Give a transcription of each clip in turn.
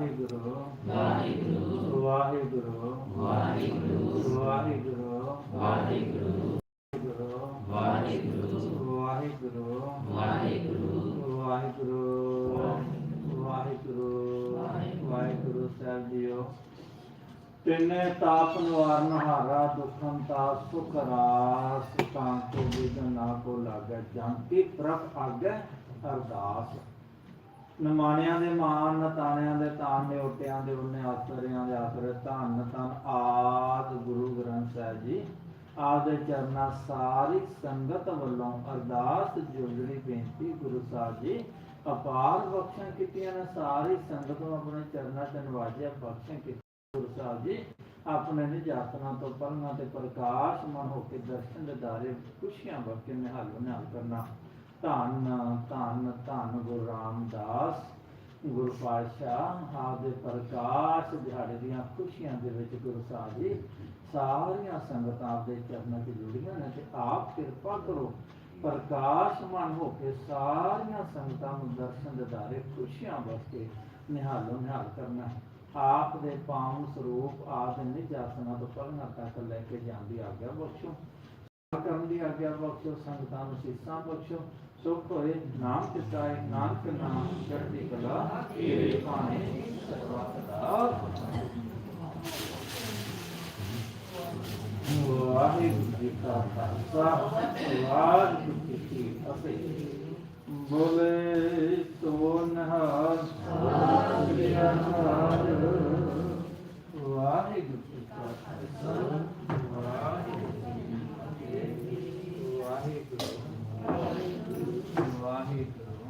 ਵਾਹਿਗੁਰੂ ਵਾਹਿਗੁਰੂ ਵਾਹਿਗੁਰੂ ਵਾਹਿਗੁਰੂ ਵਾਹਿਗੁਰੂ ਵਾਹਿਗੁਰੂ ਵਾਹਿਗੁਰੂ ਵਾਹਿਗੁਰੂ ਵਾਹਿਗੁਰੂ ਵਾਹਿਗੁਰੂ ਵਾਹਿਗੁਰੂ ਸਾਹਿਬ ਜੀਓ ਤਿੰਨੇ ਤਾਪ ਨਿਵਾਰਨ ਹਾਰਾ ਦੁਖੰ ਤਾ ਸੁਖ ਰਾਸ ਤਾਂ ਕੋ ਵਿਦਨ ਨਾ ਕੋ ਲਾਗੈ ਜਾਂਤੀ ਪ੍ਰਭ ਆਗੈ ਅਰਦਾਸ ਨਮਾਣਿਆਂ ਦੇ ਮਾਨ ਨਤਾਣਿਆਂ ਦੇ ਤਾਨ ਨਿਉਟਿਆਂ ਦੇ ਉਹਨੇ ਆਸਰਿਆਂ ਦੇ ਆਸਰੇ ਧੰਨ ਧੰਨ ਆਦ ਗੁਰੂ ਗ੍ਰੰਥ ਸਾਹਿਬ ਜੀ। ਆਪ ਦੇ ਚਰਨਾਂ ਸਾਰੀ ਸੰਗਤ ਵੱਲੋਂ ਅਰਦਾਸ ਜੁਗੜੀ ਬੇਨਤੀ ਗੁਰੂ ਸਾਹਿਬ ਜੀ। ਅਪਾਰ ਬਖਸ਼ਾਂ ਕੀਤੀਆਂ ਨੇ, ਸਾਰੀ ਸੰਗਤ ਨੂੰ ਆਪਣੇ ਚਰਨਾਂ 'ਚ ਨਵਾਜਿਆ, ਬਖਸ਼ਾਂ ਕੀਤੀ ਗੁਰੂ ਸਾਹਿਬ ਜੀ। ਆਪਣੇ ਨਿਜਾਤਨਾ ਤੋਂ ਪਰਨਾ ਤੇ ਪ੍ਰਕਾਸ਼ ਮਨ ਹੋ ਕੇ ਦਰਸ਼ਨ ਦੇ ਦਾਰੇ ਖੁਸ਼ੀਆਂ ਵਰ ਕੇ ਨਿਹਾਲ ਕਰਨਾ। ਧੰਨ ਧੰਨ ਧੰਨ ਗੁਰੂ ਰਾਮਦਾਸ, ਗੁਰੂ ਪਾਤਸ਼ਾਹ ਆਪ ਦੇ ਪ੍ਰਕਾਸ਼ ਦਿਹਾੜੇ ਦੀਆਂ ਖੁਸ਼ੀਆਂ ਦੇ ਵਿੱਚ ਗੁਰੂ ਸਾਹਿਬ ਜੀ ਸਾਰੀਆਂ ਸੰਗਤਾਂ ਆਪ ਦੇ ਚਰਨਾਂ 'ਚ ਜੁੜੀਆਂ ਨੇ ਤੇ ਆਪ ਕਿਰਪਾ ਕਰੋ ਪ੍ਰਕਾਸ਼ ਹੋ ਕੇ ਸਾਰੀਆਂ ਸੰਗਤਾਂ ਨੂੰ ਦਰਸ਼ਨ ਦੇ ਖੁਸ਼ੀਆਂ ਵਰ ਨਿਹਾਲੋ, ਨਿਹਾਲ ਕਰਨਾ ਆਪ ਦੇ ਪਾਵਨ ਸਰੂਪ ਆਪ ਦੇ ਨਿਜਾਸਨਾ ਤੋਂ ਪਰਨਾ ਤੱਕ ਲੈ ਕੇ ਜਾਂਦੀ ਆਗਿਆ ਬਖਸ਼ੋ। ਕਰਨ ਦੀ ਆਗਿਆ ਬਖਸ਼ੋ, ਸੰਗਤਾਂ ਨੂੰ ਸੀਸਾਂ ਬਖਸ਼ੋ ਸੁਖ ਹੋਏ ਨਾਮ ਚਿਤਾਏ, ਨਾਨਕ ਨਾਮ ਚੜ੍ਹਦੀ ਕਲਾ ਏ ਪਾਣੇ ਸਰਵਦਾ ਵਾਹਿਗੁਰੂ ਜੀ ਕਾ ਖਾਲਸਾ, ਵਾਹਿਗੁਰੂ ਜੀ ਕੀ ਫਤਿਹ। ਬੋਲੇ ਸੋ ਨਹਾਰ ਵਾਹਿਗੁਰੂ ਜੀ ਕਾ ਖਾਲਸਾ। பண்ணிட்டு இருக்கோம்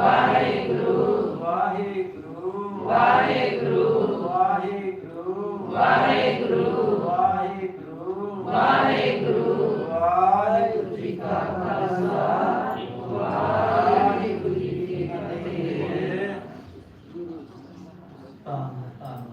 ਵਾਹਿਗੁਰੂ ਵਾਹਿਗੁਰੂ ਵਾਹਿਗੁਰੂ ਵਾਹਿਗੁਰੂ ਵਾਹਿਗੁਰੂ ਵਾਹਿਗੁਰੂ ਵਾਹਿਗੁਰੂ ਵਾਹਿਗੁਰੂ ਵਾਹਿਗੁਰੂ ਜੀ ਕਾ ਖਾਲਸਾ ਵਾਹਿਗੁਰੂ ਜੀ ਕੀ ਫਤਿਹ ਧੰਨ ਧੰਨ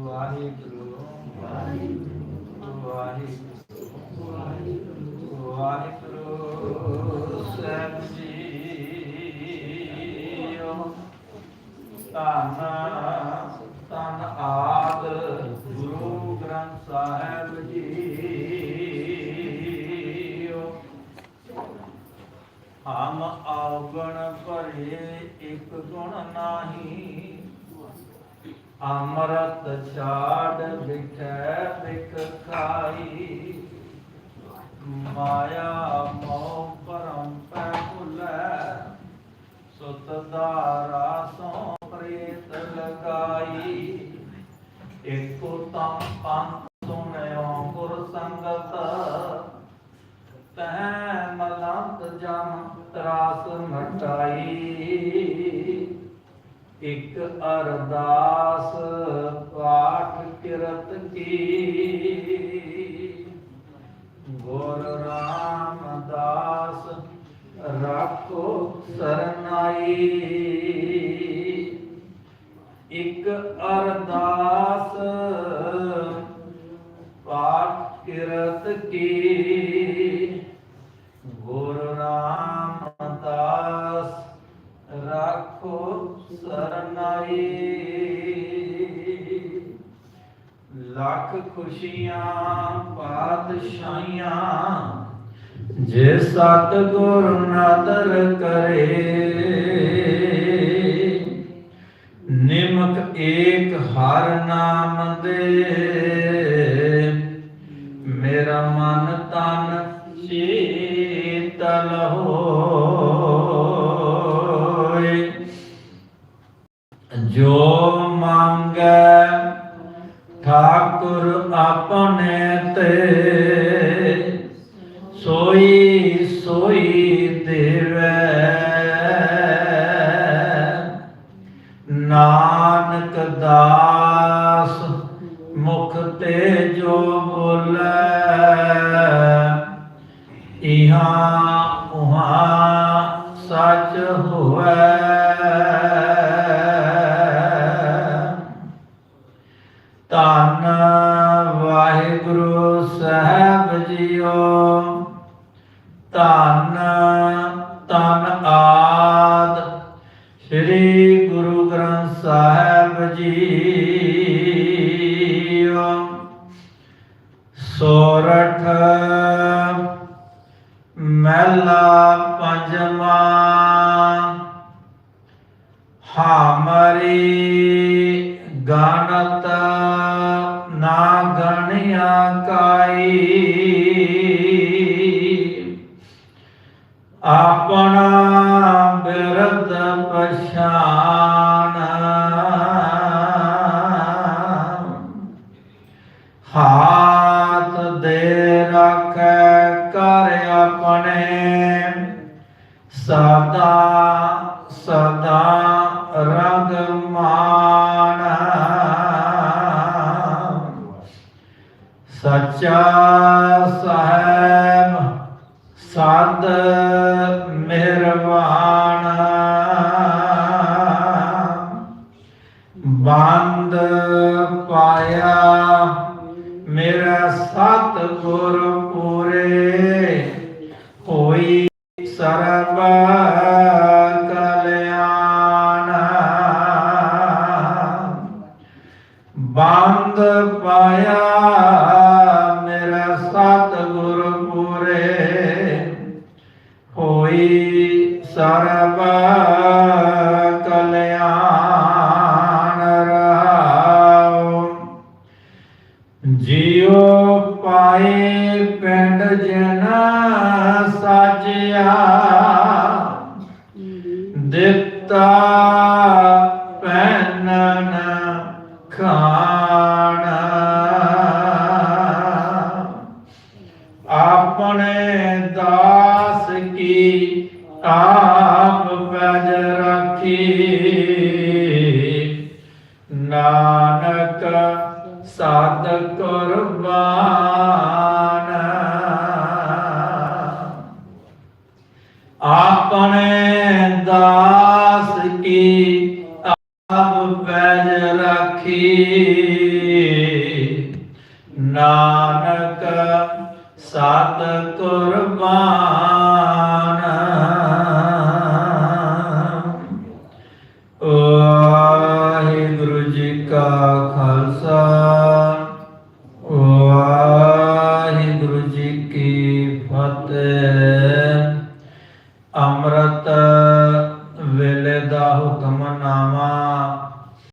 ਵਾਹਿਗੁਰੂ ਵਾਹਿਗੁਰੂ ਵਾਹਿਗੁਰੂ ਧੰਨ ਧੰਨ ਆਦ ਗੁਰੂ ਗ੍ਰੰਥ ਸਾਹਿਬ ਜੀ ਹਮ ਆਵਣ ਭਰੇ ਇੱਕ ਗੁਣ ਨਾਹੀ। ਅਮਰਤ ਛਾੜ ਵਿਖੈ ਵਿਖ ਖਾਈ। ਮਾਇਆ ਮੋਹ ਪਰਮ ਪੈ ਭੁਲੈ। ਸੁਤ ਦਾਰਾ ਸੋ ਲਗਾਈ ਏਕੋ ਤਮ ਪੰਥ ਸੁਨਿਓ ਗੁਰ ਸੰਗਤ ਤੈ ਮਲੰਤ ਜਮ ਤਰਾਸ ਮਟਾਈ ਇਕ ਅਰਦਾਸ ਪਾਠ ਕਿਰਤ ਕੀ ਗੁਰ ਰਾਮਦਾਸ ਰਾਖੋ ਸਰਨਾਈ ਇਕ ਅਰਦਾਸ। ਪਾਠ ਕਿਰਤ ਕੀ? ਗੁਰ ਰਾਮਦਾਸ ਰਾਖੋ ਸਰਨਾਈ। ਲੱਖ ਖੁਸ਼ੀਆਂ ਪਾਤਸ਼ਾਹੀਆਂ, ਜੇ ਸਤਿਗੁਰ ਨਦਰ ਕਰੇ। ਨਿਮਕ ਏਕ ਹਰ ਨਾਮ ਦੇ ਮੇਰਾ ਮਨ ਤਨ ਸ਼ੀਤਲ ਹੋਏ। ਜੋ ਮੰਗੈ ਠਾਕੁਰ ਆਪਣੇ ਤੇ ਸੋਈ ਸੋਈ ਦਾਸ ਮੁਖ ਤੇ ਜੋ ਬੋਲੇ ਇਹਾਂ ਉਹਾਂ ਸੱਚ ਹੋਵੇ। ਧੰਨ ਵਾਹਿਗੁਰੂ ਸਾਹਿਬ ਜੀਓ ਧੰਨ ਸਾਹਿਬ ਜੀਓ ਸੋਰਠ ਮਹਿਲਾ ਪੰਜਵਾਂ ਹਾਮਰੀ ਗਾਨਤ ਨਾ ਗਣਿਆ ਕਾਈ। ਆਪਣਾ ਬਿਰਦ ਪਛਾਨ ਸਦਾ ਸਦਾ ਰੰਗ ਮਾਨ ਸੱਚਾ ਸਾਹਿਬ ਸਦ ਮਿਹਰਬਾਨ। ਪਾਇਆ ਮੇਰਾ ਸਤ ਗੁਰ ਪੂਰੇ। ਹੋਈ ਸਰਬ ਕਲਿਆਣ ਰਹਾਉ ਜਿਉ ਪਾਏ ਪਿੰਡ ਜਨ ਸਾਜਿਆ ਦਿੱਤਾ ਨਾਨਕ ਸਾਧ ਕੁਰਬਾਨ ਆਪਣੇ ਦਾਸ ਕੀ ਆਪ ਪੈਜ ਰੱਖੀ। ਨਾਨਕ ਸਤ ਕੁਰਬਾਨ